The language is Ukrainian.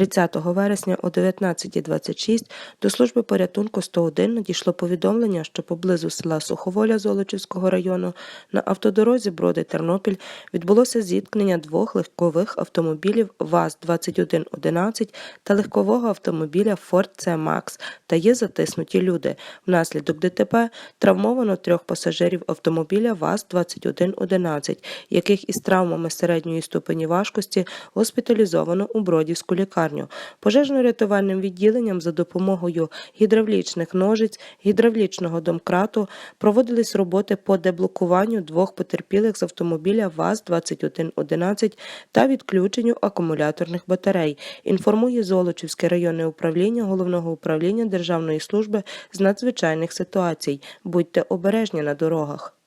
30 вересня о 19.26 до служби порятунку 101 надійшло повідомлення, що поблизу села Суховоля Золочівського району на автодорозі Броди-Тернопіль відбулося зіткнення двох легкових автомобілів ВАЗ-2111 та легкового автомобіля Ford C-Max та є затиснуті люди. Внаслідок ДТП травмовано трьох пасажирів автомобіля ВАЗ-2111, яких із травмами середньої ступені важкості госпіталізовано у Бродівську лікарню. Пожежно-рятувальним відділенням за допомогою гідравлічних ножиць, гідравлічного домкрату проводились роботи по деблокуванню двох потерпілих з автомобіля ВАЗ-2111 та відключенню акумуляторних батарей. Інформує Золочівське районне управління Головного управління Державної служби з надзвичайних ситуацій. Будьте обережні на дорогах.